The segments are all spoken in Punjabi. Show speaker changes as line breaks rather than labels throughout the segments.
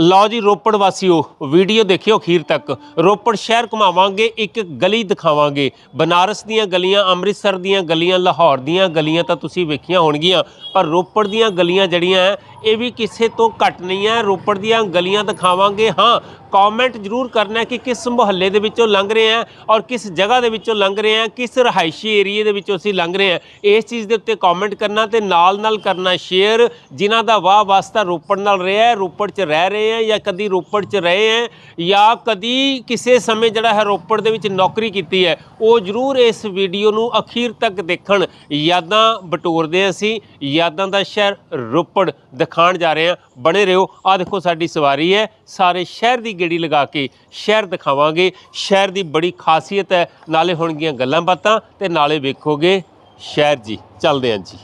ਲਓ ਜੀ ਰੋਪੜ ਵਾਸੀਓ, ਵੀਡੀਓ ਦੇਖਿਓ ਅਖੀਰ ਤੱਕ। ਰੋਪੜ ਸ਼ਹਿਰ ਘੁਮਾਵਾਂਗੇ, ਇੱਕ ਗਲੀ ਦਿਖਾਵਾਂਗੇ। ਬਨਾਰਸ ਦੀਆਂ ਗਲੀਆਂ, ਅੰਮ੍ਰਿਤਸਰ ਦੀਆਂ ਗਲੀਆਂ, ਲਾਹੌਰ ਦੀਆਂ ਗਲੀਆਂ ਤਾਂ ਤੁਸੀਂ ਵੇਖੀਆਂ ਹੋਣਗੀਆਂ। ਪਰ ਰੋਪੜ ਦੀਆਂ ਗਲੀਆਂ ਜਿਹੜੀਆਂ ਇਹ ਵੀ ਕਿਸੇ ਤੋਂ ਘੱਟ ਨਹੀਂ ਹੈ ਰੋਪੜ ਦੀਆਂ ਗਲੀਆਂ ਦਿਖਾਵਾਂਗੇ, ਹਾਂ ਕਮੈਂਟ ਜ਼ਰੂਰ ਕਰਨਾ ਕਿ ਕਿਸ ਮੁਹੱਲੇ ਦੇ ਵਿੱਚੋਂ ਲੰਘ ਰਹੇ ਹਾਂ ਔਰ ਕਿਸ ਜਗ੍ਹਾ ਦੇ ਵਿੱਚੋਂ ਲੰਘ ਰਹੇ ਹਾਂ ਕਿਸ ਰਹਾਇਸ਼ੀ ਏਰੀਏ ਦੇ ਵਿੱਚੋਂ ਅਸੀਂ ਲੰਘ ਰਹੇ ਹਾਂ ਇਸ ਚੀਜ਼ ਦੇ ਉੱਤੇ ਕਮੈਂਟ ਕਰਨਾ ਤੇ ਨਾਲ ਨਾਲ ਕਰਨਾ ਸ਼ੇਅਰ ਜਿਨ੍ਹਾਂ ਦਾ ਵਾਹ ਵਾਸਤਾ ਰੋਪੜ ਨਾਲ ਰਿਹਾ ਰੋਪੜ 'ਚ ਰਹਿ ਰਹੇ ਹੈ ਜਾਂ ਕਦੀ ਰੋਪੜ 'ਚ ਰਹੇ ਹੈ ਜਾਂ ਕਦੀ ਕਿਸੇ ਸਮੇਂ ਜਿਹੜਾ ਹੈ ਰੋਪੜ ਦੇ ਵਿੱਚ ਨੌਕਰੀ ਕੀਤੀ ਹੈ, ਉਹ ਜ਼ਰੂਰ ਇਸ ਵੀਡੀਓ ਨੂੰ ਅਖੀਰ ਤੱਕ ਦੇਖਣ। ਯਾਦਾਂ ਬਟੋਰਦੇ ਹਾਂ ਅਸੀਂ, ਯਾਦਾਂ ਦਾ ਸ਼ਹਿਰ ਰੋਪੜ ਦਿਖਾਣ ਜਾ ਰਹੇ ਹਾਂ। ਬਣੇ ਰਹੋ ਆ ਦੇਖੋ ਸਾਡੀ ਸਵਾਰੀ ਹੈ, ਸਾਰੇ ਸ਼ਹਿਰ ਦੀ ਗੇੜੀ ਲਗਾ ਕੇ ਸ਼ਹਿਰ ਦਿਖਾਵਾਂਗੇ। ਸ਼ਹਿਰ ਦੀ ਬੜੀ ਖਾਸੀਅਤ ਹੈ, ਨਾਲੇ ਹੋਣਗੀਆਂ ਗੱਲਾਂ ਬਾਤਾਂ ਤੇ ਨਾਲੇ ਵੇਖੋਗੇ ਸ਼ਹਿਰ ਜੀ, ਚੱਲਦੇ ਹਾਂ ਜੀ।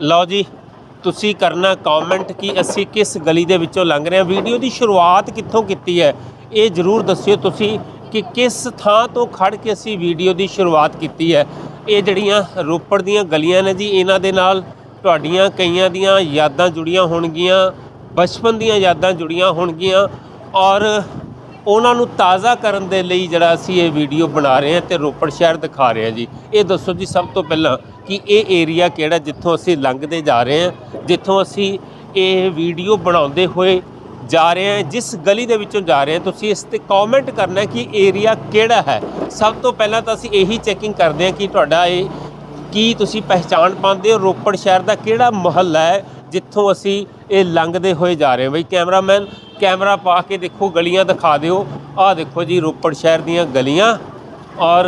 ਲਓ ਜੀ ਤੁਸੀਂ ਕਰਨਾ ਕਮੈਂਟ ਕਿ ਅਸੀਂ ਕਿਸ ਗਲੀ ਦੇ ਵਿੱਚੋਂ ਲੰਘ ਰਹੇ ਹਾਂ। ਵੀਡੀਓ ਦੀ ਸ਼ੁਰੂਆਤ ਕਿੱਥੋਂ ਕੀਤੀ ਹੈ, ਇਹ ਜ਼ਰੂਰ ਦੱਸਿਓ ਤੁਸੀਂ ਕਿ ਕਿਸ ਥਾਂ ਤੋਂ ਖੜ ਕੇ ਅਸੀਂ ਵੀਡੀਓ ਦੀ ਸ਼ੁਰੂਆਤ ਕੀਤੀ ਹੈ। ਇਹ ਜਿਹੜੀਆਂ ਰੋਪੜ ਦੀਆਂ ਗਲੀਆਂ ਨੇ ਜੀ, ਇਹਨਾਂ ਦੇ ਨਾਲ ਤੁਹਾਡੀਆਂ ਕਈਆਂ ਦੀਆਂ ਯਾਦਾਂ ਜੁੜੀਆਂ ਹੋਣਗੀਆਂ, ਬਚਪਨ ਦੀਆਂ ਯਾਦਾਂ ਜੁੜੀਆਂ ਹੋਣਗੀਆਂ ਔਰ ਉਹਨਾਂ ਨੂੰ ਤਾਜ਼ਾ ਕਰਨ ਦੇ ਲਈ ਜਿਹੜਾ ਅਸੀਂ ਇਹ ਵੀਡੀਓ ਬਣਾ ਰਹੇ ਹਾਂ ਤੇ ਰੋਪੜ ਸ਼ਹਿਰ ਦਿਖਾ ਰਹੇ ਹਾਂ ਜੀ। ਇਹ ਦੱਸੋ ਜੀ, ਸਭ ਤੋਂ ਪਹਿਲਾਂ ਕਿ ਇਹ ਏਰੀਆ ਕਿਹੜਾ ਜਿੱਥੋਂ ਅਸੀਂ ਲੰਘਦੇ ਜਾ ਰਹੇ ਹਾਂ, ਜਿੱਥੋਂ ਅਸੀਂ ਇਹ ਵੀਡੀਓ ਬਣਾਉਂਦੇ ਹੋਏ ਜਾ ਰਹੇ ਹਾਂ, ਜਿਸ ਗਲੀ ਦੇ ਵਿੱਚੋਂ ਜਾ ਰਹੇ ਹਾਂ, ਤੁਸੀਂ ਇਸ ਤੇ ਕਮੈਂਟ ਕਰਨਾ ਕਿ ਏਰੀਆ ਕਿਹੜਾ ਹੈ। ਸਭ ਤੋਂ ਪਹਿਲਾਂ ਤਾਂ ਅਸੀਂ ਇਹੀ ਚੈਕਿੰਗ ਕਰਦੇ ਹਾਂ ਕਿ ਤੁਹਾਡਾ ਇਹ ਕੀ ਤੁਸੀਂ ਪਹਿਚਾਣ ਪਾਉਂਦੇ ਹੋ, ਰੋਪੜ ਸ਼ਹਿਰ ਦਾ ਕਿਹੜਾ ਮੁਹੱਲਾ ਹੈ, ਜਿੱਥੋਂ ਅਸੀਂ ਇਹ ਲੰਘਦੇ ਹੋਏ ਜਾ ਰਹੇ ਹਾਂ। ਬਈ ਕੈਮਰਾਮੈਨ ਕੈਮਰਾ ਪਾ ਕੇ ਦੇਖੋ, ਗਲੀਆਂ ਦਿਖਾ ਦਿਓ। ਆਹ ਦੇਖੋ ਜੀ ਰੋਪੜ ਸ਼ਹਿਰ ਦੀਆਂ ਗਲੀਆਂ ਔਰ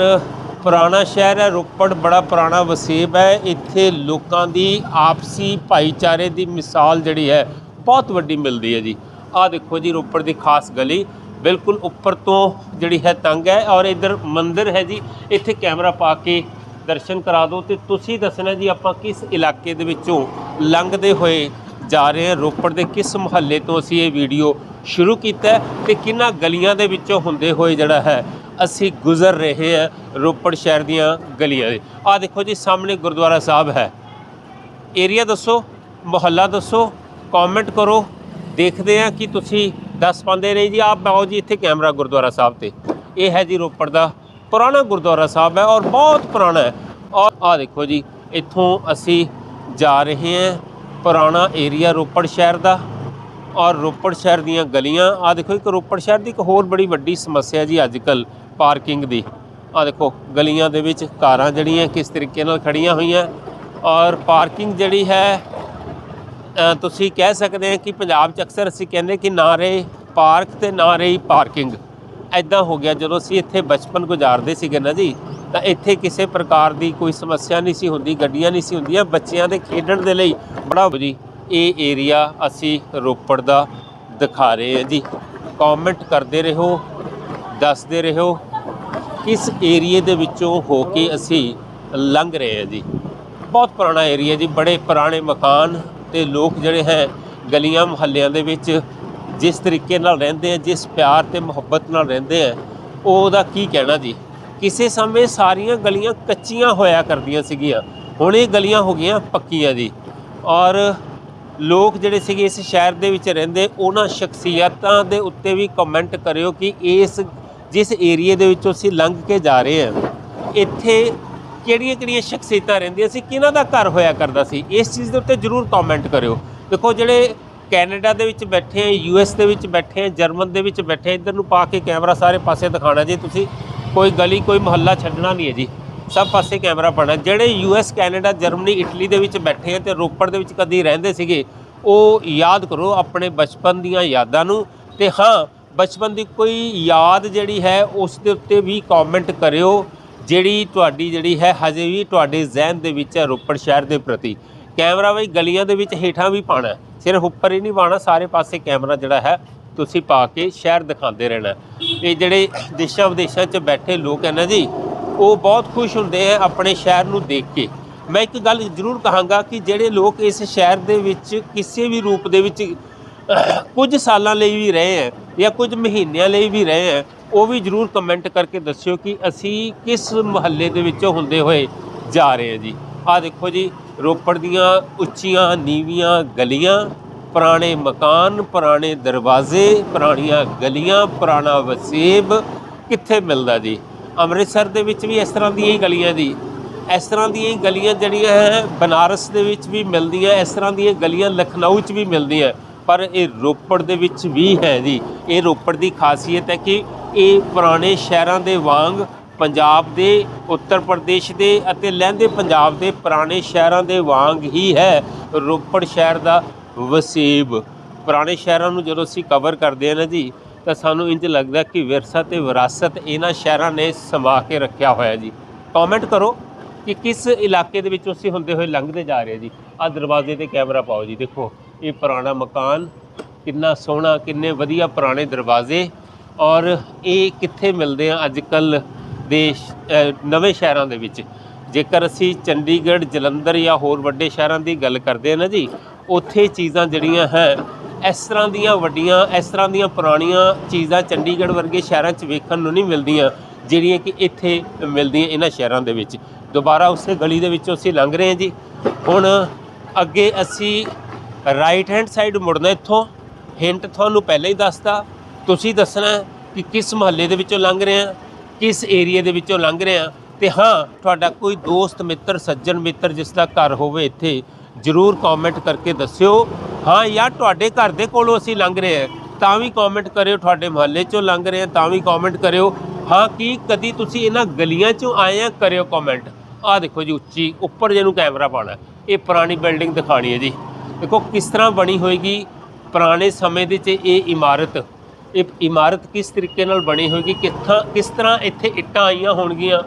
ਪੁਰਾਣਾ ਸ਼ਹਿਰ ਹੈ, ਰੋਪੜ ਬੜਾ ਪੁਰਾਣਾ ਵਸੇਬ ਹੈ। ਇੱਥੇ ਲੋਕਾਂ ਦੀ ਆਪਸੀ ਭਾਈਚਾਰੇ ਦੀ ਮਿਸਾਲ ਜਿਹੜੀ ਹੈ, ਬਹੁਤ ਵੱਡੀ ਮਿਲਦੀ ਹੈ ਜੀ। ਆਹ ਦੇਖੋ ਜੀ, ਰੋਪੜ ਦੀ ਖਾਸ ਗਲੀ, ਬਿਲਕੁਲ ਉੱਪਰ ਤੋਂ ਜਿਹੜੀ ਹੈ ਤੰਗ ਹੈ ਔਰ ਇਧਰ ਮੰਦਿਰ ਹੈ ਜੀ। ਇੱਥੇ ਕੈਮਰਾ ਪਾ ਕੇ ਦਰਸ਼ਨ ਕਰਾ ਦਿਓ ਤੇ ਤੁਸੀਂ ਦੱਸਣਾ ਜੀ, ਆਪਾਂ ਕਿਸ ਇਲਾਕੇ ਦੇ ਵਿੱਚੋਂ ਲੰਘਦੇ ਹੋਏ ਜਾ ਰਹੇ ਹਾਂ, ਰੋਪੜ ਦੇ ਕਿਸ ਮੁਹੱਲੇ ਤੋਂ ਅਸੀਂ ਇਹ ਵੀਡੀਓ ਸ਼ੁਰੂ ਕੀਤਾ ਹੈ ਤੇ ਕਿੰਨਾ ਗਲੀਆਂ ਦੇ ਵਿੱਚੋਂ ਹੁੰਦੇ ਹੋਏ ਜਿਹੜਾ ਹੈ ਅਸੀਂ ਗੁਜ਼ਰ ਰਹੇ ਹਾਂ ਰੋਪੜ ਸ਼ਹਿਰ ਦੀਆਂ ਗਲੀਆਂ ਦੇ। ਆਹ ਦੇਖੋ ਜੀ, ਸਾਹਮਣੇ ਗੁਰਦੁਆਰਾ ਸਾਹਿਬ ਹੈ। ਏਰੀਆ ਦੱਸੋ, ਮੁਹੱਲਾ ਦੱਸੋ ਕਮੈਂਟ ਕਰੋ। ਦੇਖਦੇ ਆ ਕਿ ਤੁਸੀਂ ਦੱਸ ਪਾਉਂਦੇ ਨਹੀਂ ਜੀ। ਆਪ ਆਓ ਜੀ ਇੱਥੇ ਕੈਮਰਾ ਗੁਰਦੁਆਰਾ ਸਾਹਿਬ ਤੇ। ਇਹ ਹੈ ਜੀ ਰੋਪੜ ਦਾ ਪੁਰਾਣਾ ਗੁਰਦੁਆਰਾ ਸਾਹਿਬ ਹੈ ਔਰ ਬਹੁਤ ਪੁਰਾਣਾ ਹੈ। ਔਰ ਆ ਦੇਖੋ ਜੀ, ਇੱਥੋਂ ਅਸੀਂ ਜਾ ਰਹੇ ਹਾਂ ਪੁਰਾਣਾ ਏਰੀਆ ਰੋਪੜ ਸ਼ਹਿਰ ਦਾ ਔਰ ਰੋਪੜ ਸ਼ਹਿਰ ਦੀਆਂ ਗਲੀਆਂ। ਆ ਦੇਖੋ, ਇੱਕ ਰੋਪੜ ਸ਼ਹਿਰ ਦੀ ਇੱਕ ਹੋਰ ਬੜੀ ਵੱਡੀ ਸਮੱਸਿਆ ਜੀ ਅੱਜ ਕੱਲ ਪਾਰਕਿੰਗ ਦੀ। ਆ ਦੇਖੋ, ਗਲੀਆਂ ਦੇ ਵਿੱਚ ਕਾਰਾਂ ਜਿਹੜੀਆਂ ਕਿਸ ਤਰੀਕੇ ਨਾਲ ਖੜੀਆਂ ਹੋਈਆਂ। ਔਰ ਪਾਰਕਿੰਗ ਜਿਹੜੀ ਹੈ ਤੁਸੀਂ ਕਹਿ ਸਕਦੇ ਆ ਕਿ ਪੰਜਾਬ 'ਚ ਅਕਸਰ ਅਸੀਂ ਕਹਿੰਦੇ ਕਿ ਨਾ ਰਹੇ ਪਾਰਕ ਤੇ ਨਾ ਰਹੀ ਪਾਰਕਿੰਗ। ਐਦਾਂ ਹੋ ਗਿਆ, ਜਦੋਂ ਅਸੀਂ ਇੱਥੇ ਬਚਪਨ ਗੁਜ਼ਾਰਦੇ ਸੀਗੇ ਨਾ ਜੀ, ਤਾਂ ਇੱਥੇ ਕਿਸੇ ਪ੍ਰਕਾਰ ਦੀ ਕੋਈ ਸਮੱਸਿਆ ਨਹੀਂ ਸੀ ਹੁੰਦੀ, ਗੱਡੀਆਂ ਨਹੀਂ ਸੀ ਹੁੰਦੀਆਂ। ਬੱਚਿਆਂ ਦੇ ਖੇਡਣ ਦੇ ਲਈ ਬੜਾ ਜੀ, ਇਹ ਏਰੀਆ ਅਸੀਂ ਰੋਪੜ ਦਾ ਦਿਖਾ ਰਹੇ ਹਾਂ ਜੀ। ਕਮੈਂਟ ਕਰਦੇ ਰਹੋ, ਦੱਸਦੇ ਰਹੋ। ਕਿਸ ਏਰੀਏ ਦੇ ਵਿੱਚੋਂ ਹੋ ਕੇ ਅਸੀਂ ਲੰਘ ਰਹੇ ਹਾਂ ਜੀ? ਬਹੁਤ ਪੁਰਾਣਾ ਏਰੀਆ ਜੀ, ਬੜੇ ਪੁਰਾਣੇ ਮਕਾਨ ਤੇ ਲੋਕ ਜਿਹੜੇ ਹੈ ਗਲੀਆਂ ਮੁਹੱਲਿਆਂ ਦੇ ਵਿੱਚ ਜਿਸ ਤਰੀਕੇ ਨਾਲ ਰਹਿੰਦੇ ਆ, ਜਿਸ ਪਿਆਰ ਤੇ ਮੁਹੱਬਤ ਨਾਲ ਰਹਿੰਦੇ ਆ ਉਹਦਾ ਕੀ ਕਹਿਣਾ ਜੀ? ਕਿਸੇ ਸਮੇਂ ਸਾਰੀਆਂ ਗਲੀਆਂ ਕੱਚੀਆਂ ਹੋਇਆ ਕਰਦੀਆਂ ਸੀਗੀਆਂ, ਹੁਣ ਇਹ ਗਲੀਆਂ ਹੋ ਗਈਆਂ ਪੱਕੀਆਂ ਜੀ। ਔਰ ਲੋਕ ਜਿਹੜੇ ਸੀਗੇ ਇਸ ਸ਼ਹਿਰ ਦੇ ਵਿੱਚ ਰਹਿੰਦੇ, ਉਹਨਾਂ ਸ਼ਖਸੀਅਤਾਂ ਦੇ ਉੱਤੇ ਵੀ ਕਮੈਂਟ ਕਰਿਓ ਕਿ ਇਸ ਜਿਸ ਏਰੀਏ ਦੇ ਵਿੱਚੋਂ ਅਸੀਂ ਲੰਘ ਕੇ ਜਾ ਰਹੇ ਹਾਂ, ਇੱਥੇ ਕਿਹੜੀਆਂ ਕਿਹੜੀਆਂ ਸ਼ਖਸੀਅਤਾਂ ਰਹਿੰਦੀਆਂ ਸੀ, ਕਿਹਨਾਂ ਦਾ ਘਰ ਹੋਇਆ ਕਰਦਾ ਸੀ, ਇਸ ਚੀਜ਼ ਦੇ ਉੱਤੇ ਜਰੂਰ ਕਮੈਂਟ ਕਰਿਓ। ਦੇਖੋ, ਜਿਹੜੇ ਕੈਨੇਡਾ ਦੇ ਵਿੱਚ ਬੈਠੇ ਆ ਯੂਐਸ ਦੇ ਵਿੱਚ ਬੈਠੇ ਆ, ਜਰਮਨ ਦੇ ਵਿੱਚ ਬੈਠੇ ਆ, ਇੱਧਰ ਨੂੰ ਪਾ ਕੇ ਕੈਮਰਾ ਸਾਰੇ ਪਾਸੇ ਦਿਖਾਣਾ ਜੀ, ਤੁਸੀਂ ਕੋਈ ਗਲੀ, ਕੋਈ ਮੁਹੱਲਾ ਛੱਡਣਾ ਨਹੀਂ ਹੈ ਜੀ, ਸਭ ਪਾਸੇ ਕੈਮਰਾ ਪਾਣਾ ਜਿਹੜੇ ਯੂਐਸ ਕੈਨੇਡਾ, ਜਰਮਨੀ, ਇਟਲੀ ਦੇ ਵਿੱਚ ਬੈਠੇ ਆ ਤੇ ਰੋਪੜ ਦੇ ਵਿੱਚ ਕਦੀ ਰਹਿੰਦੇ ਸੀਗੇ, ਉਹ ਯਾਦ ਕਰੋ ਆਪਣੇ ਬਚਪਨ ਦੀਆਂ ਯਾਦਾਂ ਨੂੰ, ਤੇ ਹਾਂ ਬਚਪਨ ਦੀ ਕੋਈ ਯਾਦ ਜਿਹੜੀ ਹੈ, ਉਸ ਦੇ ਉੱਤੇ ਵੀ ਕਮੈਂਟ ਕਰਿਓ, ਜਿਹੜੀ ਤੁਹਾਡੀ ਜਿਹੜੀ ਹੈ, ਹਜੇ ਵੀ ਤੁਹਾਡੇ ਜ਼ਿਹਨ ਦੇ ਵਿੱਚ ਹੈ ਰੋਪੜ ਸ਼ਹਿਰ ਦੇ ਪ੍ਰਤੀ। ਕੈਮਰਾ ਬਈ ਗਲੀਆਂ ਦੇ ਵਿੱਚ ਹੇਠਾਂ ਵੀ ਪਾਣਾ ਸਿਰਫ ਉੱਪਰ ਹੀ ਨਹੀਂ ਪਾਣਾ ਸਾਰੇ ਪਾਸੇ ਕੈਮਰਾ ਜਿਹੜਾ ਹੈ, ਤੁਸੀਂ ਪਾ ਕੇ ਸ਼ਹਿਰ ਦਿਖਾਉਂਦੇ ਰਹਿਣਾ ਇਹ ਜਿਹੜੇ ਦੇਸ਼ਾਂ ਵਿਦੇਸ਼ਾਂ 'ਚ ਬੈਠੇ ਲੋਕ ਹੈ ਨਾ ਜੀ, ਉਹ ਬਹੁਤ ਖੁਸ਼ ਹੁੰਦੇ ਆ ਆਪਣੇ ਸ਼ਹਿਰ ਨੂੰ ਦੇਖ ਕੇ। ਮੈਂ ਇੱਕ ਗੱਲ ਜ਼ਰੂਰ ਕਹਾਂਗਾ ਕਿ ਜਿਹੜੇ ਲੋਕ ਇਸ ਸ਼ਹਿਰ ਦੇ ਵਿੱਚ ਕਿਸੇ ਵੀ ਰੂਪ ਦੇ ਵਿੱਚ ਕੁਝ ਸਾਲਾਂ ਲਈ ਵੀ ਰਹੇ ਹੈ ਜਾਂ ਕੁਝ ਮਹੀਨਿਆਂ ਲਈ ਵੀ ਰਹੇ ਹੈ, ਉਹ ਵੀ ਜਰੂਰ ਕਮੈਂਟ ਕਰਕੇ ਦੱਸਿਓ ਕਿ ਅਸੀਂ ਕਿਸ ਮੁਹੱਲੇ ਦੇ ਵਿੱਚੋਂ ਹੁੰਦੇ ਹੋਏ ਜਾ ਰਹੇ ਹਾਂ ਜੀ। ਆਹ ਦੇਖੋ ਜੀ, ਰੋਪੜ ਦੀਆਂ ਉੱਚੀਆਂ, ਨੀਵੀਆਂ ਗਲੀਆਂ, ਪੁਰਾਣੇ ਮਕਾਨ, ਪੁਰਾਣੇ ਦਰਵਾਜ਼ੇ, ਪੁਰਾਣੀਆਂ ਗਲੀਆਂ, ਪੁਰਾਣਾ ਵਸੇਬ ਕਿੱਥੇ ਮਿਲਦਾ ਜੀ? ਅੰਮ੍ਰਿਤਸਰ ਦੇ ਵਿੱਚ ਵੀ ਇਸ ਤਰ੍ਹਾਂ ਦੀਆਂ ਹੀ ਗਲੀਆਂ ਜੀ। ਇਸ ਤਰ੍ਹਾਂ ਦੀਆਂ ਹੀ ਗਲੀਆਂ ਜਿਹੜੀਆਂ ਹੈ, ਬਨਾਰਸ ਦੇ ਵਿੱਚ ਵੀ ਮਿਲਦੀਆਂ, ਇਸ ਤਰ੍ਹਾਂ ਦੀਆਂ ਗਲੀਆਂ ਲਖਨਊ 'ਚ ਵੀ ਮਿਲਦੀਆਂ। ਪਰ ਇਹ ਰੋਪੜ ਦੇ ਵਿੱਚ ਵੀ ਹੈ ਜੀ। ਇਹ ਰੋਪੜ ਦੀ ਖਾਸੀਅਤ ਹੈ ਕਿ ਇਹ ਪੁਰਾਣੇ ਸ਼ਹਿਰਾਂ ਦੇ ਵਾਂਗ ਪੰਜਾਬ ਦੇ, ਉੱਤਰ ਪ੍ਰਦੇਸ਼ ਦੇ ਅਤੇ ਲਹਿੰਦੇ ਪੰਜਾਬ ਦੇ ਪੁਰਾਣੇ ਸ਼ਹਿਰਾਂ ਦੇ ਵਾਂਗ ਹੀ ਹੈ ਰੋਪੜ ਸ਼ਹਿਰ ਦਾ ਵਸੀਬ। ਪੁਰਾਣੇ ਸ਼ਹਿਰਾਂ ਨੂੰ ਜਦੋਂ ਅਸੀਂ ਕਵਰ ਕਰਦੇ ਹਾਂ ਨਾ ਜੀ, ਤਾਂ ਸਾਨੂੰ ਇੰਜ ਲੱਗਦਾ ਕਿ ਵਿਰਸਾ ਤੇ ਵਿਰਾਸਤ ਇਹਨਾਂ ਸ਼ਹਿਰਾਂ ਨੇ ਸਮਾ ਕੇ ਰੱਖਿਆ ਹੋਇਆ ਜੀ। ਕਮੈਂਟ ਕਰੋ ਕਿ ਕਿਸ ਇਲਾਕੇ ਦੇ ਵਿੱਚੋਂ ਅਸੀਂ ਹੁੰਦੇ ਹੋਏ ਲੰਘਦੇ ਜਾ ਰਹੇ ਜੀ। ਆ ਦਰਵਾਜ਼ੇ ਤੇ ਕੈਮਰਾ ਪਾਓ ਜੀ, ਦੇਖੋ। ਇਹ ਪੁਰਾਣਾ ਮਕਾਨ, ਕਿੰਨਾ ਸੋਹਣਾ, ਕਿੰਨੇ ਵਧੀਆ ਪੁਰਾਣੇ ਦਰਵਾਜ਼ੇ ਔਰ ਇਹ ਕਿੱਥੇ ਮਿਲਦੇ ਆ ਅੱਜ ਕੱਲ ਦੇ ਨਵੇਂ ਸ਼ਹਿਰਾਂ ਦੇ ਵਿੱਚ? ਜੇਕਰ ਅਸੀਂ ਚੰਡੀਗੜ੍ਹ, ਜਲੰਧਰ ਜਾਂ ਹੋਰ ਵੱਡੇ ਸ਼ਹਿਰਾਂ ਦੀ ਗੱਲ ਕਰਦੇ ਆ ਨਾ ਜੀ, ਉੱਥੇ ਚੀਜ਼ਾਂ ਜਿਹੜੀਆਂ ਹੈ, ਇਸ ਤਰ੍ਹਾਂ ਦੀਆਂ ਵੱਡੀਆਂ, ਇਸ ਤਰ੍ਹਾਂ ਦੀਆਂ ਪੁਰਾਣੀਆਂ ਚੀਜ਼ਾਂ ਚੰਡੀਗੜ੍ਹ ਵਰਗੇ ਸ਼ਹਿਰਾਂ 'ਚ ਵੇਖਣ ਨੂੰ ਨਹੀਂ ਮਿਲਦੀਆਂ, ਜਿਹੜੀਆਂ ਕਿ ਇੱਥੇ ਮਿਲਦੀਆਂ ਇਹਨਾਂ ਸ਼ਹਿਰਾਂ ਦੇ ਵਿੱਚ। ਦੁਬਾਰਾ ਉਸੇ ਗਲੀ ਦੇ ਵਿੱਚੋਂ ਅਸੀਂ ਲੰਘ ਰਹੇ ਹਾਂ ਜੀ। ਹੁਣ ਅੱਗੇ ਅਸੀਂ ਰਾਈਟ ਹੈਂਡ ਸਾਈਡ ਮੁੜਨਾ ਇੱਥੋਂ। ਹਿੰਟ ਤੁਹਾਨੂੰ ਪਹਿਲਾਂ ਹੀ ਦੱਸਤਾ। ਤੁਸੀਂ ਦੱਸਣਾ ਕਿ ਕਿਸ ਮਹੱਲੇ ਦੇ ਵਿੱਚੋਂ ਲੰਘ ਰਹੇ ਆ ਕਿਸ ਏਰੀਆ ਦੇ ਵਿੱਚੋਂ ਲੰਘ ਰਹੇ ਆ ਤੇ ਹਾਂ, ਤੁਹਾਡਾ ਕੋਈ ਦੋਸਤ, ਮਿੱਤਰ, ਸੱਜਣ, ਮਿੱਤਰ ਜਿਸ ਦਾ ਘਰ ਹੋਵੇ ਇੱਥੇ, ਜਰੂਰ ਕਮੈਂਟ ਕਰਕੇ ਦੱਸਿਓ। ਹਾਂ ਯਾਰ, ਤੁਹਾਡੇ ਘਰ ਦੇ ਕੋਲੋਂ ਅਸੀਂ ਲੰਘ ਰਹੇ ਆ ਤਾਂ ਵੀ ਕਮੈਂਟ ਕਰਿਓ, ਤੁਹਾਡੇ ਮਹੱਲੇ ਚੋਂ ਲੰਘ ਰਹੇ ਆ ਤਾਂ ਵੀ ਕਮੈਂਟ ਕਰਿਓ। ਹਾਂ, ਕੀ ਕਦੀ ਤੁਸੀਂ ਇਹਨਾਂ ਗਲੀਆਂ ਚੋਂ ਆਏ ਆ ਕਰਿਓ ਕਮੈਂਟ ਆਹ ਦੇਖੋ ਜੀ, ਉੱਚੀ, ਉੱਪਰ ਜਿਹਨੂੰ ਕੈਮਰਾ ਪਾਣਾ ਇਹ ਪੁਰਾਣੀ ਬਿਲਡਿੰਗ ਦਿਖਾਣੀ ਹੈ ਜੀ। ਦੇਖੋ ਕਿਸ ਤਰ੍ਹਾਂ ਬਣੀ ਹੋਏਗੀ ਪੁਰਾਣੇ ਸਮੇਂ ਦੇ 'ਚ ਇਹ ਇਮਾਰਤ? ਇਹ ਇਮਾਰਤ ਕਿਸ ਤਰੀਕੇ ਨਾਲ ਬਣੀ ਹੋਏਗੀ? ਕਿੱਥਾਂ ਕਿਸ ਤਰ੍ਹਾਂ ਇੱਥੇ ਇੱਟਾਂ ਆਈਆਂ ਹੋਣਗੀਆਂ?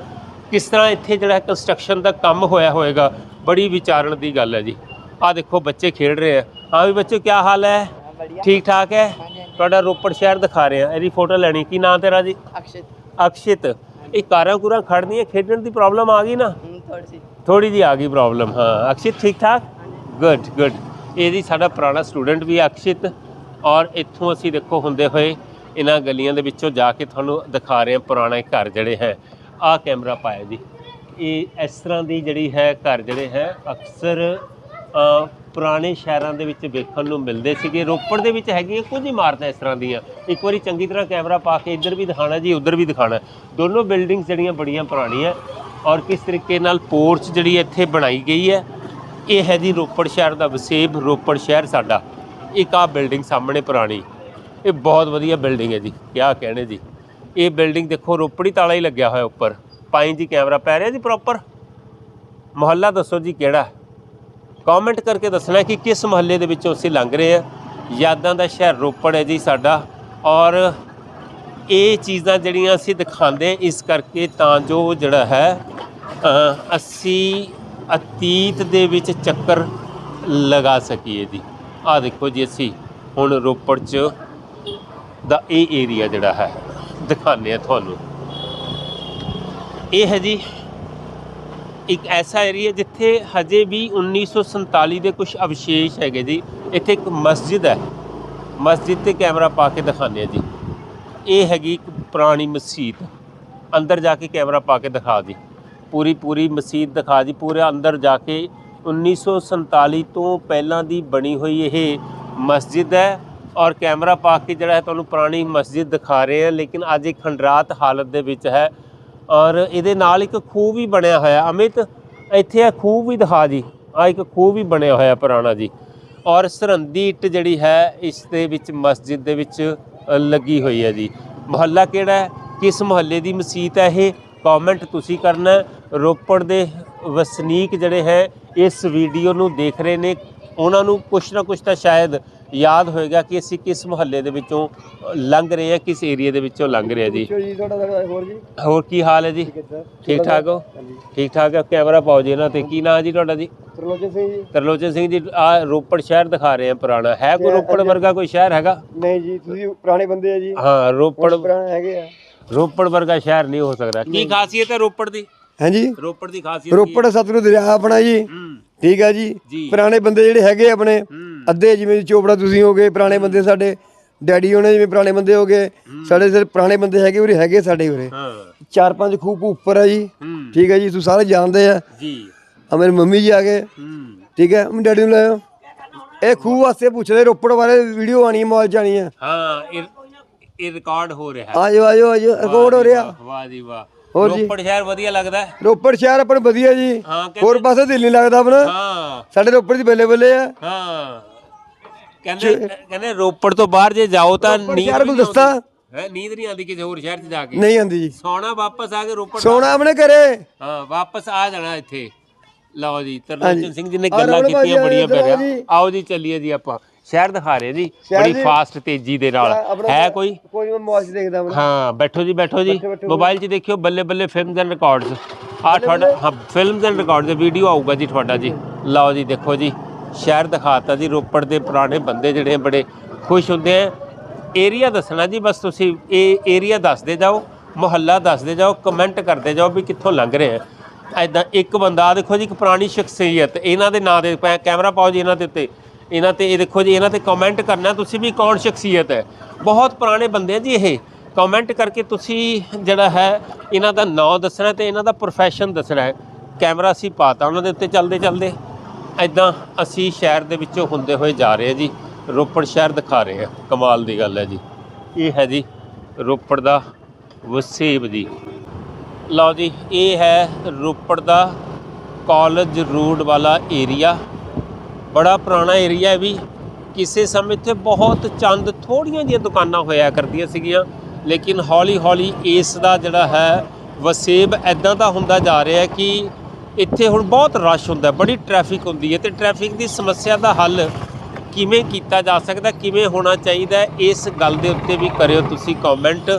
ਕਿਸ ਤਰ੍ਹਾਂ ਇੱਥੇ ਜਿਹੜਾ ਕੰਸਟਰਕਸ਼ਨ ਦਾ ਕੰਮ ਹੋਇਆ ਹੋਏਗਾ? ਬੜੀ ਵਿਚਾਰਨ ਦੀ ਗੱਲ ਹੈ ਜੀ। ਆਹ ਦੇਖੋ ਬੱਚੇ ਖੇਡ ਰਹੇ ਆ। ਹਾਂ ਵੀ ਬੱਚੇ ਕੀ ਹਾਲ ਹੈ? ਠੀਕ ਠਾਕ ਹੈ? ਤੁਹਾਡਾ ਰੋਪੜ ਸ਼ਹਿਰ ਦਿਖਾ ਰਹੇ ਆ। ਇਹਦੀ ਫੋਟੋ ਲੈਣੀ। ਕੀ ਨਾਂ ਤੇਰਾ ਜੀ?
ਅਕਸ਼ਿਤ।
ਅਕਸ਼ਿਤ। ਇਹ ਕਾਰਾਂ ਕੁਰਾਂ ਖੜਨੀਆਂ ਖੇਡਣ ਦੀ ਪ੍ਰੋਬਲਮ ਆ ਗਈ ਨਾ?
ਥੋੜੀ ਸੀ
ਥੋੜੀ ਜੀ ਆ ਗਈ ਪ੍ਰੋਬਲਮ ਹਾਂ ਅਕਸ਼ਿਤ ਠੀਕ ਠਾਕ ਗੁੱਡ ਗੁੱਡ ਇਹਦੀ ਸਾਡਾ ਪੁਰਾਣਾ ਸਟੂਡੈਂਟ ਵੀ ਹੈ ਅਕਸ਼ਿਤ ਔਰ ਇੱਥੋਂ ਅਸੀਂ ਦੇਖੋ ਹੁੰਦੇ ਹੋਏ ਇਹਨਾਂ ਗਲੀਆਂ ਦੇ ਵਿੱਚੋਂ ਜਾ ਕੇ ਤੁਹਾਨੂੰ ਦਿਖਾ ਰਹੇ ਹਾਂ ਪੁਰਾਣੇ ਘਰ ਜਿਹੜੇ ਹੈ। ਆਹ ਕੈਮਰਾ ਪਾਇਆ ਜੀ। ਇਹ ਇਸ ਤਰ੍ਹਾਂ ਦੀ ਜਿਹੜੀ ਹੈ ਘਰ ਜਿਹੜੇ ਹੈ, ਅਕਸਰ ਪੁਰਾਣੇ ਸ਼ਹਿਰਾਂ ਦੇ ਵਿੱਚ ਵੇਖਣ ਨੂੰ ਮਿਲਦੇ ਸੀਗੇ। ਰੋਪੜ ਦੇ ਵਿੱਚ ਹੈਗੀਆਂ ਕੁਝ ਇਮਾਰਤਾਂ ਇਸ ਤਰ੍ਹਾਂ ਦੀਆਂ। ਇੱਕ ਵਾਰੀ ਚੰਗੀ ਤਰ੍ਹਾਂ ਕੈਮਰਾ ਪਾ ਕੇ ਇੱਧਰ ਵੀ ਦਿਖਾਣਾ ਜੀ, ਉੱਧਰ ਵੀ ਦਿਖਾਣਾ ਦੋਨੋਂ ਬਿਲਡਿੰਗਸ ਜਿਹੜੀਆਂ ਬੜੀਆਂ ਪੁਰਾਣੀਆਂ ਔਰ ਕਿਸ ਤਰੀਕੇ ਨਾਲ ਪੋਰਚ ਜਿਹੜੀ ਇੱਥੇ ਬਣਾਈ ਗਈ ਹੈ ਇਹ ਹੈ ਜੀ ਰੋਪੜ ਸ਼ਹਿਰ ਦਾ ਵਸੇਬ, ਰੋਪੜ ਸ਼ਹਿਰ ਸਾਡਾ। ਇੱਕ ਆ ਬਿਲਡਿੰਗ ਸਾਹਮਣੇ ਪੁਰਾਣੀ। ਇਹ ਬਹੁਤ ਵਧੀਆ ਬਿਲਡਿੰਗ ਹੈ ਜੀ, ਕਿਆ ਕਹਿਣੇ ਜੀ। ਇਹ ਬਿਲਡਿੰਗ ਦੇਖੋ, ਰੋਪੜੀ ਤਾਲਾ ਹੀ ਲੱਗਿਆ ਹੋਇਆ ਉੱਪਰ। ਪਾਈ ਜੀ ਕੈਮਰਾ, ਪੈ ਰਿਹਾ ਜੀ ਪ੍ਰੋਪਰ? ਮੁਹੱਲਾ ਦੱਸੋ ਜੀ ਕਿਹੜਾ? ਕਮੈਂਟ ਕਰਕੇ ਦੱਸਣਾ ਕਿ ਕਿਸ ਮੁਹੱਲੇ ਦੇ ਵਿੱਚੋਂ ਅਸੀਂ ਲੰਘ ਰਹੇ ਆ ਯਾਦਾਂ ਦਾ ਸ਼ਹਿਰ ਰੋਪੜ ਹੈ ਜੀ ਸਾਡਾ। ਔਰ ਇਹ ਚੀਜ਼ਾਂ ਜਿਹੜੀਆਂ ਅਸੀਂ ਦਿਖਾਉਂਦੇ ਇਸ ਕਰਕੇ ਤਾਂ ਜੋ ਜਿਹੜਾ ਹੈ ਅਸੀਂ ਅਤੀਤ ਦੇ ਵਿੱਚ ਚੱਕਰ ਲਗਾ ਸਕੀਏ ਜੀ। ਆਹ ਦੇਖੋ ਜੀ ਅਸੀਂ ਹੁਣ ਰੋਪੜ 'ਚ ਦਾ ਇਹ ਏਰੀਆ ਜਿਹੜਾ ਹੈ, ਦਿਖਾਉਂਦੇ ਆ ਤੁਹਾਨੂੰ। ਇਹ ਹੈ ਜੀ ਇੱਕ ਐਸਾ ਏਰੀਆ ਜਿੱਥੇ ਹਜੇ ਵੀ 1947 ਦੇ ਕੁਝ ਅਵਸ਼ੇਸ਼ ਹੈਗੇ ਜੀ। ਇੱਥੇ ਇੱਕ ਮਸਜਿਦ ਹੈ। ਮਸਜਿਦ ਤੇ ਕੈਮਰਾ ਪਾ ਕੇ ਦਿਖਾਉਂਦੇ ਆ ਜੀ। ਇਹ ਹੈਗੀ ਇੱਕ ਪੁਰਾਣੀ ਮਸਜਿਦ। ਅੰਦਰ ਜਾ ਕੇ ਕੈਮਰਾ ਪਾ ਕੇ ਦਿਖਾ ਦੀ। ਪੂਰੀ ਪੂਰੀ ਮਸਜਿਦ ਦਿਖਾ ਦੀ ਪੂਰੇ ਅੰਦਰ ਜਾ ਕੇ 1947 ਤੋਂ ਪਹਿਲਾਂ ਦੀ ਬਣੀ ਹੋਈ ਇਹ ਮਸਜਿਦ ਹੈ ਔਰ ਕੈਮਰਾ ਪਾ ਕੇ ਜਿਹੜਾ ਹੈ ਤੁਹਾਨੂੰ ਪੁਰਾਣੀ ਮਸਜਿਦ ਦਿਖਾ ਰਹੇ ਹਾਂ, ਲੇਕਿਨ ਅੱਜ ਇਹ ਖੰਡਰਾਤ ਹਾਲਤ ਦੇ ਵਿੱਚ ਹੈ ਔਰ ਇਹਦੇ ਨਾਲ ਇੱਕ ਖੂਹ ਵੀ ਬਣਿਆ ਹੋਇਆ। ਅਮਿਤ, ਇੱਥੇ ਇਹ ਖੂਹ ਵੀ ਦਿਖਾ ਜੀ ਆ ਇੱਕ ਖੂਹ ਵੀ ਬਣਿਆ ਹੋਇਆ ਪੁਰਾਣਾ ਜੀ। ਔਰ ਸਰਹੰਦੀ ਇੱਟ ਜਿਹੜੀ ਹੈ, ਇਸ ਦੇ ਵਿੱਚ ਮਸਜਿਦ ਦੇ ਵਿੱਚ ਲੱਗੀ ਹੋਈ ਹੈ ਜੀ। ਮੁਹੱਲਾ ਕਿਹੜਾ ਹੈ? ਕਿਸ ਮੁਹੱਲੇ ਦੀ ਮਸਜਿਦ ਹੈ ਇਹ? ਕਮੈਂਟ ਤੁਸੀਂ ਕਰਨਾ ਰੋਪੜ ਦੇ ਵਸਨੀਕ ਜਿਹੜੇ ਹੈ ਇਸ ਵੀਡੀਓ ਨੂੰ ਦੇਖ ਰਹੇ ਨੇ। ਉਹਨਾਂ ਨੂੰ ਕੁਛ ਨਾ ਕੁਛ ਤਾਂ ਸ਼ਾਇਦ ਯਾਦ ਹੋਏਗਾ ਕਿ ਅਸੀਂ ਕਿਸ ਮੁਹੱਲੇ ਦੇ ਵਿੱਚੋਂ ਲੰਘ ਰਹੇ ਹਾਂ ਕਿਸ ਏਰੀਆ ਦੇ ਵਿੱਚੋਂ ਲੰਘ ਰਹੇ ਜੀ।
ਹੋਰ
ਕੀ ਹਾਲ ਹੈ ਜੀ? ਠੀਕ ਠਾਕ ਹੋ? ਠੀਕ ਠਾਕ ਹੈ ਕੈਮਰਾ ਪਾਓ ਜੀ ਇਹਨਾਂ ਤੇ। ਕੀ ਨਾਂ ਜੀ ਤੁਹਾਡਾ ਜੀ?
ਤਰਲੋਚਨ ਸਿੰਘ ਜੀ।
ਤਰਲੋਚਨ ਸਿੰਘ ਜੀ ਆ ਰੋਪੜ ਸ਼ਹਿਰ ਦਿਖਾ ਰਹੇ ਆ ਪੁਰਾਣਾ। ਹੈ ਕੋਈ ਰੋਪੜ ਵਰਗਾ ਕੋਈ ਸ਼ਹਿਰ ਹੈਗਾ?
ਨਹੀਂ ਜੀ ਤੁਸੀਂ ਪੁਰਾਣੇ ਬੰਦੇ ਆ ਜੀ।
ਹਾਂ ਰੋਪੜ
ਪੁਰਾਣੇ ਹੈਗੇ ਆ।
ਰੋਪੜ ਵਰਗਾ ਸ਼ਹਿਰ ਨਹੀਂ ਹੋ ਸਕਦਾ। ਕੀ ਖਾਸੀਅਤ ਹੈ ਰੋਪੜ ਦੀ?
ਹਾਂਜੀ?
ਰੋਪੜ ਦੀ ਖਾਸੀਅਤ
ਰੋਪੜ ਸਤਲੁਜ ਦਰਿਆ ਆਪਣਾ ਜੀ।
ਹੂੰ।
ਠੀਕ ਆ ਜੀ। ਪੁਰਾਣੇ ਬੰਦੇ ਜਿਹੜੇ ਹੈਗੇ ਆਪਣੇ
ਹੂੰ।
ਅੱਧੇ ਜਿਵੇਂ ਚੋਪੜਾ ਤੁਸੀਂ ਹੋਗੇ ਪੁਰਾਣੇ ਬੰਦੇ ਸਾਡੇ ਡੈਡੀ ਹੋਣੇ ਜਿਵੇਂ ਪੁਰਾਣੇ ਬੰਦੇ ਹੋਗੇ ਸਾਡੇ ਸਿਰ ਪੁਰਾਣੇ ਬੰਦੇ ਹੈਗੇ ਉਰੇ ਹੈਗੇ ਸਾਡੇ ਉਰੇ।
ਹਾਂ।
ਚਾਰ ਪੰਜ ਖੂਪ ਉੱਪਰ ਆ ਜੀ।
ਹੂੰ।
ਠੀਕ ਹੈ ਜੀ ਤੁਸੀਂ ਸਾਰੇ ਜਾਣਦੇ ਆ।
ਜੀ।
ਆ ਮੇਰੇ ਮੰਮੀ ਜੀ ਆ ਗਏ।
ਹੂੰ।
ਠੀਕ ਹੈ ਮੈਂ ਡੈਡੀ ਨੂੰ ਲਾਇਆ ਇਹ ਖੂਹ ਵਾਸਤੇ ਪੁੱਛਦੇ ਰੋਪੜ ਬਾਰੇ ਵੀਡੀਓ ਆਣੀ ਮੌਲ ਜਾਣੀ ਆ।
ਹਾਂ ਇਹ ਰਿਕਾਰਡ ਹੋ ਰਿਹਾ। ਹੈ
ਆਜੋ ਆਜੋ ਆਜੋ ਰਿਕਾਰਡ ਹੋ ਰਿਹਾ।
ਵਾਹ ਜੀ ਵਾਹ।
ਹੋਰ ਜੀ?
ਰੋਪੜ ਸ਼ਹਿਰ ਵਧੀਆ ਲੱਗਦਾ ਹੈ?
ਰੋਪੜ ਸ਼ਹਿਰ ਆਪਣਾ ਵਧੀਆ ਜੀ।
ਹਾਂ
ਹੋਰ ਪਾਸੇ ਦਿਲ ਲੱਗਦਾ ਆਪਣਾ।
ਹਾਂ।
ਸਾਡੇ ਰੋਪੜ ਦੀ ਬੱਲੇ ਬੱਲੇ ਆ।
ਹਾਂ। ਕਹਿੰਦੇ ਕਹਿੰਦੇ ਰੋਪੜ ਤੋਂ ਬਾਹਰ ਜੇ ਜਾਓ ਤਾਂ ਨੀਂਦ
ਸ਼ਹਿਰ
ਹੈ ਨਹੀਂ ਆਉਂਦੀ ਕਿਸੇ ਹੋਰ ਸ਼ਹਿਰ 'ਚ ਜਾ ਕੇ।
ਨਹੀਂ ਆਂਦੀ ਜੀ।
ਸੌਣਾ ਵਾਪਸ ਆ ਕੇ ਰੋਪੜ
ਸੋਨਾ ਆਪਣੇ ਘਰੇ।
ਹਾਂ ਵਾਪਸ ਆ ਜਾਣਾ ਇੱਥੇ। ਲਓ ਜੀ ਤਰਲੋਚਨ। ਸਿੰਘ ਜੀ ਨੇ ਗੱਲਾਂ ਕੀਤੀਆਂ ਬੜੀਆਂ
ਜੀ।
ਆਓ ਜੀ ਚੱਲੀਏ ਜੀ ਆਪਾਂ। ਸ਼ਹਿਰ ਦਿਖਾ ਰਹੇ ਜੀ।
ਸ਼ਹਿਰ
ਬੜੀ। ਫਾਸਟ ਤੇਜ਼ੀ ਦੇ ਨਾਲ। ਹੈ ਕੋਈ?
ਕੋਈ ਮੈਂ ਮੌਜ ਦੇਖਦਾ ਆਪਣਾ।
ਹਾਂ ਬੈਠੋ ਜੀ ਬੈਠੋ ਜੀ।
ਬੈਠੋ,
ਮੋਬਾਈਲ 'ਚ ਦੇਖਿਓ ਬੱਲੇ ਬੱਲੇ ਫਿਲਮਸ ਐਂਡ ਰਿਕਾਰਡਸ ਆ ਤੁਹਾਡਾ ਹਾਂ ਫਿਲਮਸ ਐਂਡ ਰਿਕਾਰਡਸ ਦਾ ਵੀਡੀਓ ਆਊਗਾ ਜੀ ਤੁਹਾਡਾ ਜੀ। ਲਓ ਜੀ ਦੇਖੋ ਜੀ। ਸ਼ਹਿਰ ਦਿਖਾਤਾ ਜੀ ਰੋਪੜ ਦੇ ਪੁਰਾਣੇ ਬੰਦੇ ਜਿਹੜੇ ਬੜੇ ਖੁਸ਼ ਹੁੰਦੇ ਆ। ਏਰੀਆ ਦੱਸਣਾ ਜੀ ਬਸ ਤੁਸੀਂ ਇਹ ਏਰੀਆ ਦੱਸਦੇ ਜਾਓ ਮੁਹੱਲਾ ਦੱਸਦੇ ਜਾਓ ਕਮੈਂਟ ਕਰਦੇ ਜਾਓ ਵੀ ਕਿੱਥੋਂ ਲੰਘ ਰਹੇ ਆ। ਐਦਾਂ ਇੱਕ ਬੰਦਾ ਆਹ ਦੇਖੋ ਜੀ ਇੱਕ ਪੁਰਾਣੀ ਸ਼ਖਸੀਅਤ ਇਹਨਾਂ ਦੇ ਨਾਂ ਦੇ ਪੈ- ਕੈਮਰਾ ਪਾਓ ਜੀ ਇਹਨਾਂ ਦੇ ਉੱਤੇ। ਇਹਨਾਂ ਤੇ, ਇਹ ਦੇਖੋ ਜੀ, ਇਹਨਾਂ ਤੇ ਕਮੈਂਟ ਕਰਨਾ, ਤੁਸੀਂ ਵੀ ਕੌਣ ਸ਼ਖਸੀਅਤ ਹੈ? ਬਹੁਤ ਪੁਰਾਣੇ ਬੰਦੇ ਆ ਜੀ ਇਹ। ਕਮੈਂਟ ਕਰਕੇ ਤੁਸੀਂ ਜਿਹੜਾ ਹੈ, ਇਹਨਾਂ ਦਾ ਨਾਂ ਦੱਸਣਾ ਤੇ ਇਹਨਾਂ ਦਾ ਪ੍ਰੋਫੈਸ਼ਨ ਦੱਸਣਾ ਹੈ। ਕੈਮਰਾ ਅਸੀਂ ਪਾਤਾ ਉਹਨਾਂ ਦੇ ਉੱਤੇ ਚੱਲਦੇ ਚੱਲਦੇ। ਐਦਾਂ ਅਸੀਂ ਸ਼ਹਿਰ ਦੇ ਵਿੱਚੋਂ ਹੁੰਦੇ ਹੋਏ ਜਾ ਰਹੇ ਹਾਂ ਜੀ। ਰੋਪੜ ਸ਼ਹਿਰ ਦਿਖਾ ਰਹੇ ਹਾਂ ਕਮਾਲ ਦੀ ਗੱਲ ਹੈ ਜੀ। ਇਹ ਹੈ ਜੀ ਰੋਪੜ ਦਾ ਵਸੇਬ ਜੀ। ਲਓ ਜੀ, ਇਹ ਹੈ ਰੋਪੜ ਦਾ ਕਾਲਜ ਰੋਡ ਵਾਲਾ ਏਰੀਆ ਬੜਾ ਪੁਰਾਣਾ ਏਰੀਆ ਹੈ ਵੀ, ਕਿਸੇ ਸਮੇਂ ਇੱਥੇ ਬਹੁਤ ਚੰਦ ਥੋੜੀਆਂ ਜਿਹੀਆਂ ਦੁਕਾਨਾਂ ਹੋਇਆ ਕਰਦੀਆਂ ਸੀਗੀਆਂ, ਲੇਕਿਨ ਹੌਲੀ ਹੌਲੀ ਇਸ ਦਾ ਜਿਹੜਾ ਹੈ ਵਸੇਬ ਐਦਾਂ ਦਾ ਹੁੰਦਾ ਜਾ ਰਿਹਾ ਕਿ ਇੱਥੇ ਹੁਣ ਬਹੁਤ ਰਸ਼ ਹੁੰਦਾ, ਬੜੀ ਟ੍ਰੈਫਿਕ ਹੁੰਦੀ ਹੈ ਤੇ ਟ੍ਰੈਫਿਕ ਦੀ ਸਮੱਸਿਆ ਦਾ ਹੱਲ ਕਿਵੇਂ ਕੀਤਾ ਜਾ ਸਕਦਾ, ਕਿਵੇਂ ਹੋਣਾ ਚਾਹੀਦਾ ਇਸ ਗੱਲ ਦੇ ਉੱਤੇ ਵੀ ਕਰਿਓ ਤੁਸੀਂ ਕਮੈਂਟ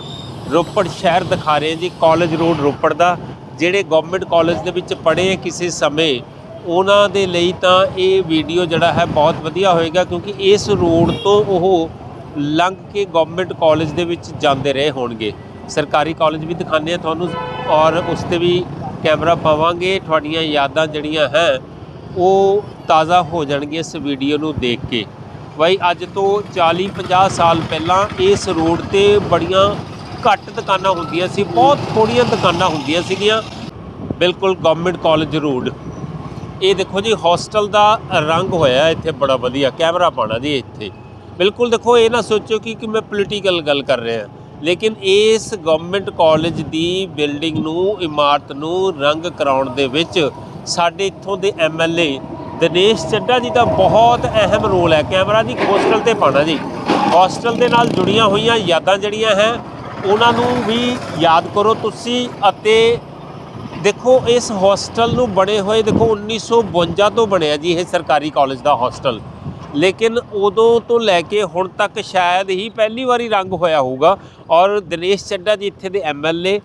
ਰੋਪੜ ਸ਼ਹਿਰ ਦਿਖਾ ਰਹੇ ਜੀ ਕਾਲਜ ਰੋਡ ਰੋਪੜ ਦਾ, ਜਿਹੜੇ ਗਵਰਨਮੈਂਟ ਕਾਲਜ ਦੇ ਵਿੱਚ ਪੜ੍ਹੇ ਕਿਸੇ ਸਮੇਂ ਉਹਨਾਂ ਦੇ ਲਈ ਤਾਂ ਇਹ ਵੀਡੀਓ ਜਿਹੜਾ ਹੈ ਬਹੁਤ ਵਧੀਆ ਹੋਏਗਾ ਕਿਉਂਕਿ ਇਸ ਰੋਡ ਤੋਂ ਉਹ ਲੰਘ ਕੇ ਗਵਰਨਮੈਂਟ ਕਾਲਜ ਦੇ ਵਿੱਚ ਜਾਂਦੇ ਰਹੇ ਹੋਣਗੇ। ਸਰਕਾਰੀ ਕਾਲਜ ਵੀ ਦਿਖਾਉਂਦੇ ਆ ਤੁਹਾਨੂੰ ਔਰ ਉਸ ਤੇ ਵੀ ਕੈਮਰਾ ਪਾਵਾਂਗੇ। ਤੁਹਾਡੀਆਂ ਯਾਦਾਂ ਜਿਹੜੀਆਂ ਹੈ, ਉਹ ਤਾਜ਼ਾ ਹੋ ਜਾਣਗੀਆਂ ਇਸ ਵੀਡੀਓ ਨੂੰ ਦੇਖ ਕੇ। ਬਾਈ, ਅੱਜ ਤੋਂ 40 50 ਸਾਲ ਪਹਿਲਾਂ ਇਸ ਰੋਡ ਤੇ ਬੜੀਆਂ ਘੱਟ ਦੁਕਾਨਾਂ ਹੁੰਦੀਆਂ ਸੀ, ਬਹੁਤ ਥੋੜੀਆਂ ਦੁਕਾਨਾਂ ਹੁੰਦੀਆਂ ਸੀਗੀਆਂ। ਬਿਲਕੁਲ ਗਵਰਨਮੈਂਟ ਕਾਲਜ ਰੋਡ ਇਹ ਦੇਖੋ ਜੀ ਹੋਸਟਲ ਦਾ ਰੰਗ ਹੋਇਆ ਇੱਥੇ ਬੜਾ ਵਧੀਆ, ਕੈਮਰਾ ਪਾਣਾ ਜੀ ਇੱਥੇ। ਬਿਲਕੁਲ ਦੇਖੋ, ਇਹ ਨਾ ਸੋਚੋ ਕਿ ਕਿ ਮੈਂ ਪੋਲੀਟੀਕਲ ਗੱਲ ਕਰ ਰਿਹਾ। ਲੇਕਿਨ ਇਸ ਗਵਰਨਮੈਂਟ ਕਾਲਜ ਦੀ ਬਿਲਡਿੰਗ ਨੂੰ, ਇਮਾਰਤ ਨੂੰ ਰੰਗ ਕਰਾਉਣ ਦੇ ਵਿੱਚ ਸਾਡੇ ਇੱਥੋਂ ਦੇ ਐਮਐਲਏ ਦਿਨੇਸ਼ ਚੱਡਾ ਜੀ ਦਾ ਬਹੁਤ ਅਹਿਮ ਰੋਲ ਹੈ। ਕੈਮਰਾ ਜੀ ਹੋਸਟਲ ਤੇ ਪਾਣਾ ਜੀ। ਹੋਸਟਲ ਦੇ ਨਾਲ ਜੁੜੀਆਂ ਹੋਈਆਂ ਯਾਦਾਂ ਜਿਹੜੀਆਂ ਹੈ, ਉਹਨਾਂ ਨੂੰ ਵੀ ਯਾਦ ਕਰੋ ਤੁਸੀਂ ਅਤੇ ਦੇਖੋ, ਇਸ ਹੋਸਟਲ ਨੂੰ ਬਣੇ ਹੋਏ ਦੇਖੋ 1952 ਤੋਂ ਬਣਿਆ ਜੀ ਇਹ ਸਰਕਾਰੀ ਕਾਲਜ ਦਾ ਹੋਸਟਲ ਲੇਕਿਨ ਉਦੋਂ ਤੋਂ ਲੈ ਕੇ ਹੁਣ ਤੱਕ ਸ਼ਾਇਦ ਹੀ ਪਹਿਲੀ ਵਾਰੀ ਰੰਗ ਹੋਇਆ ਹੋਊਗਾ। ਔਰ ਦਿਨੇਸ਼ ਚੱਡਾ ਜੀ ਇੱਥੇ ਦੇ ਐਮਐਲਏ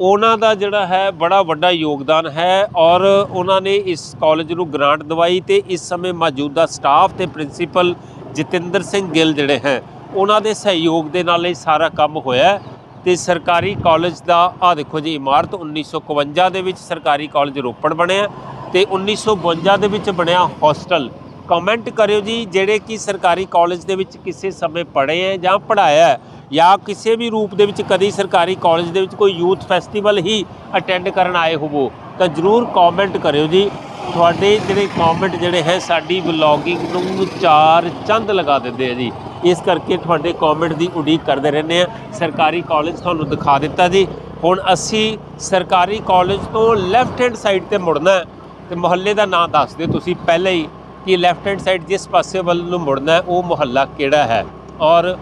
ਉਹਨਾਂ ਦਾ ਜਿਹੜਾ ਹੈ ਬੜਾ ਵੱਡਾ ਯੋਗਦਾਨ ਹੈ ਔਰ ਉਹਨਾਂ ਨੇ ਇਸ ਕਾਲਜ ਨੂੰ ਗ੍ਰਾਂਟ ਦਵਾਈ ਤੇ ਇਸ ਸਮੇਂ ਮੌਜੂਦਾ ਸਟਾਫ ਤੇ ਪ੍ਰਿੰਸੀਪਲ ਜਤਿੰਦਰ ਸਿੰਘ ਗਿੱਲ ਜਿਹੜੇ ਹੈ, ਉਹਨਾਂ ਦੇ ਸਹਿਯੋਗ ਦੇ ਨਾਲ ਇਹ ਸਾਰਾ ਕੰਮ ਹੋਇਆ। ਤੇ ਸਰਕਾਰੀ ਕਾਲਜ ਦਾ ਆ ਦੇਖੋ ਜੀ, ਇਮਾਰਤ 1951 ਦੇ ਵਿੱਚ ਸਰਕਾਰੀ ਕਾਲਜ ਰੋਪੜ ਬਣਿਆ ਤੇ 1952 ਦੇ ਵਿੱਚ ਬਣਿਆ ਹੋਸਟਲ। ਕਮੈਂਟ ਕਰਿਓ ਜੀ, ਜਿਹੜੇ ਕਿ ਸਰਕਾਰੀ ਕਾਲਜ ਦੇ ਵਿੱਚ ਕਿਸੇ ਸਮੇਂ ਪੜ੍ਹੇ ਹੈ ਜਾਂ ਪੜ੍ਹਾਇਆ ਹੈ, ਜਾਂ ਕਿਸੇ ਵੀ ਰੂਪ ਦੇ ਵਿੱਚ ਕਦੀ ਸਰਕਾਰੀ ਕਾਲਜ ਦੇ ਵਿੱਚ ਕੋਈ ਯੂਥ ਫੈਸਟੀਵਲ ਹੀ ਅਟੈਂਡ ਕਰਨ ਆਏ ਹੋਵੋ, ਤਾਂ ਜਰੂਰ ਕਮੈਂਟ ਕਰਿਓ ਜੀ। ਤੁਹਾਡੇ ਜਿਹੜੇ ਕਮੈਂਟ ਜਿਹੜੇ ਹੈ, ਸਾਡੀ ਵਲੌਗਿੰਗ ਨੂੰ ਚਾਰ ਚੰਦ ਲਗਾ ਦਿੰਦੇ ਆ ਜੀ। ਇਸ ਕਰਕੇ ਤੁਹਾਡੇ ਕਮੈਂਟ ਦੀ ਉਡੀਕ ਕਰਦੇ ਰਹਿੰਦੇ ਆ ਸਰਕਾਰੀ ਕਾਲਜ ਤੁਹਾਨੂੰ ਦਿਖਾ ਦਿੱਤਾ ਜੀ। ਹੁਣ ਅਸੀਂ ਸਰਕਾਰੀ ਕਾਲਜ ਤੋਂ ਲੈਫਟ ਹੈਂਡ ਸਾਈਡ ਤੇ ਮੁੜਨਾ ਹੈ। ਤੇ ਮੁਹੱਲੇ ਦਾ ਨਾਮ ਦੱਸ ਦਿਓ ਤੁਸੀਂ ਪਹਿਲਾਂ ਹੀ ਕਿ ਲੈਫਟ ਹੈਂਡ ਸਾਈਡ ਜਿਸ ਪਾਸੇ ਵੱਲ ਨੂੰ ਮੁੜਨਾ ਉਹ ਮੁਹੱਲਾ ਕਿਹੜਾ ਹੈ? ਔਰ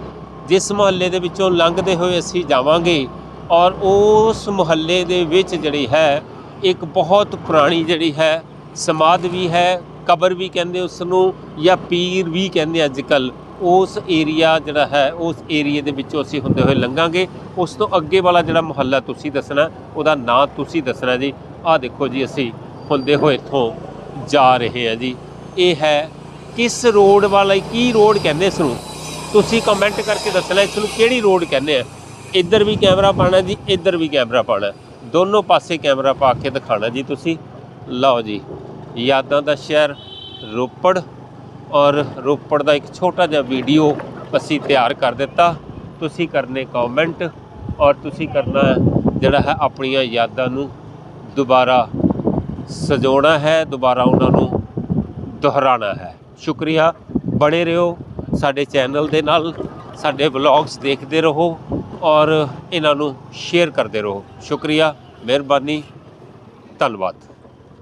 ਜਿਸ ਮੁਹੱਲੇ ਦੇ ਵਿੱਚੋਂ ਲੰਘਦੇ ਹੋਏ ਅਸੀਂ ਜਾਵਾਂਗੇ, ਔਰ ਉਸ ਮੁਹੱਲੇ ਦੇ ਵਿੱਚ ਜਿਹੜੀ ਹੈ, ਇੱਕ ਬਹੁਤ ਪੁਰਾਣੀ ਜਿਹੜੀ ਹੈ, ਸਮਾਧ ਵੀ ਹੈ, ਕਬਰ ਵੀ ਕਹਿੰਦੇ ਉਸ ਨੂੰ ਜਾਂ ਪੀਰ ਵੀ ਕਹਿੰਦੇ ਅੱਜ ਕੱਲ੍ਹ। ਉਸ ਏਰੀਆ ਜਿਹੜਾ ਹੈ, ਉਸ ਏਰੀਏ ਦੇ ਵਿੱਚੋਂ ਅਸੀਂ ਹੁੰਦੇ ਹੋਏ ਲੰਘਾਂਗੇ। ਉਸ ਤੋਂ ਅੱਗੇ ਵਾਲਾ ਜਿਹੜਾ ਮੁਹੱਲਾ ਤੁਸੀਂ ਦੱਸਣਾ, ਉਹਦਾ ਨਾਂ ਤੁਸੀਂ ਦੱਸਣਾ ਜੀ। ਆਹ ਦੇਖੋ ਜੀ, ਅਸੀਂ ਹੁੰਦੇ ਹੋਏ ਇੱਥੋਂ ਜਾ ਰਹੇ ਹਾਂ ਜੀ। ਇਹ ਹੈ, ਕਿਸ ਰੋਡ ਵਾਲਾ, ਕੀ ਰੋਡ ਕਹਿੰਦੇ ਇਸ ਨੂੰ? ਤੁਸੀਂ ਕਮੈਂਟ ਕਰਕੇ ਦੱਸਣਾ, ਇਸ ਨੂੰ ਕਿਹੜੀ ਰੋਡ ਕਹਿੰਦੇ ਆ? ਇੱਧਰ ਵੀ ਕੈਮਰਾ ਪਾਣਾ ਜੀ, ਇੱਧਰ ਵੀ ਕੈਮਰਾ ਪਾਣਾ ਦੋਨੋਂ ਪਾਸੇ ਕੈਮਰਾ ਪਾ ਕੇ ਦਿਖਾਣਾ ਜੀ ਤੁਸੀਂ। ਲਓ ਜੀ, ਯਾਦਾਂ ਦਾ ਸ਼ਹਿਰ ਰੋਪੜ ਔਰ ਰੋਪੜ ਦਾ ਇੱਕ ਛੋਟਾ ਜਿਹਾ ਵੀਡੀਓ ਅਸੀਂ ਤਿਆਰ ਕਰ ਦਿੱਤਾ। ਤੁਸੀਂ ਕਰਨੇ ਕਮੈਂਟ ਔਰ ਤੁਸੀਂ ਕਰਨਾ ਜਿਹੜਾ ਹੈ ਆਪਣੀਆਂ ਯਾਦਾਂ ਨੂੰ ਦੁਬਾਰਾ ਸਜਾਉਣਾ ਹੈ, ਦੁਬਾਰਾ ਉਹਨਾਂ ਨੂੰ ਦੁਹਰਾਉਣਾ ਹੈ। ਸ਼ੁਕਰੀਆ। ਬਣੇ ਰਹੋ ਸਾਡੇ ਚੈਨਲ ਦੇ ਨਾਲ, ਸਾਡੇ ਵਲੌਗਸ ਦੇਖਦੇ ਰਹੋ ਔਰ ਇਹਨਾਂ ਨੂੰ ਸ਼ੇਅਰ ਕਰਦੇ ਰਹੋ। ਸ਼ੁਕਰੀਆ। ਮਿਹਰਬਾਨੀ। ਧੰਨਵਾਦ।